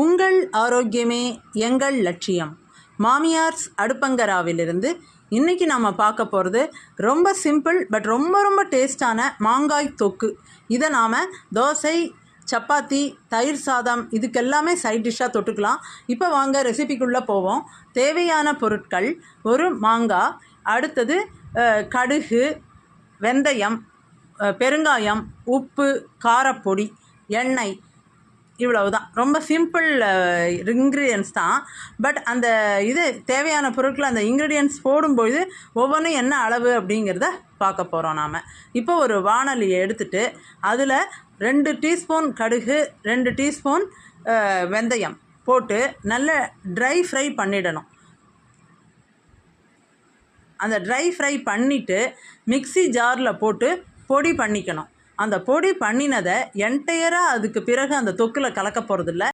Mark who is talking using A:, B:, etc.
A: உங்கள் ஆரோக்கியமே எங்கள் லட்சியம். மாமியார்ஸ் அடுப்பங்கராவிலிருந்து இன்றைக்கி நம்ம பார்க்க போகிறது ரொம்ப சிம்பிள் பட் ரொம்ப ரொம்ப டேஸ்டான மாங்காய் தொக்கு. இதை நாம் தோசை சப்பாத்தி தயிர் சாதம் இதுக்கெல்லாமே சைட் டிஷ்ஷாக தொட்டுக்கலாம். இப்போ வாங்க ரெசிபிக்குள்ளே போவோம். தேவையான பொருட்கள் ஒரு மாங்காய் அடுத்தது கடுகு வெந்தயம் பெருங்காயம் உப்பு காரப்பொடி எண்ணெய் இவ்வளவுதான். ரொம்ப சிம்பிள் இன்க்ரீடியன்ஸ் தான். பட் அந்த இது தேவையான பொருட்கள் அந்த இன்க்ரீடியன்ஸ் போடும்பொழுது ஒவ்வொன்றும் என்ன அளவு அப்படிங்கிறத பார்க்க போகிறோம் நாம். இப்போ ஒரு வாணலியை எடுத்துட்டு அதில் ரெண்டு டீஸ்பூன் கடுகு ரெண்டு டீஸ்பூன் வெந்தயம் போட்டு நல்ல ட்ரை ஃப்ரை பண்ணிடணும். அந்த ட்ரை ஃப்ரை பண்ணிவிட்டு மிக்ஸி ஜாரில் போட்டு பொடி பண்ணிக்கணும். அந்த பொடி பண்ணினதை என்டையராக அதுக்கு பிறகு அந்த தொக்கில் கலக்க போகிறதில்ல